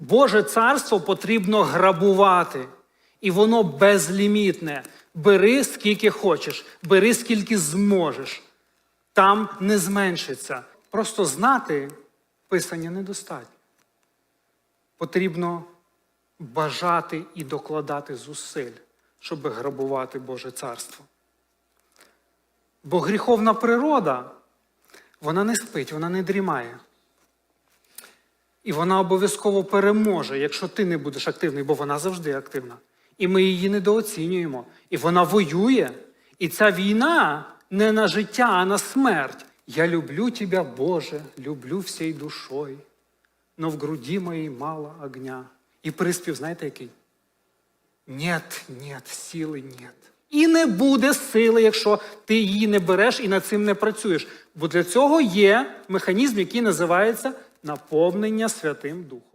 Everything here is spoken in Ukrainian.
Боже царство потрібно грабувати, і воно безлімітне. Бери скільки хочеш, бери скільки зможеш. Там не зменшиться. Просто знати писання недостатньо. Потрібно бажати і докладати зусиль, щоб грабувати Боже царство. Бо гріховна природа, вона не спить, вона не дрімає. І вона обов'язково переможе, якщо ти не будеш активний, бо вона завжди активна. І ми її недооцінюємо. І вона воює. І ця війна не на життя, а на смерть. Я люблю тебя, Боже, люблю всей душой, но в груді моїй мало огня. І приспів, знаєте який? Нет, нет, сили нет. І не буде сили, якщо ти її не береш і над цим не працюєш. Бо для цього є механізм, який називається наповнення Святим Духом.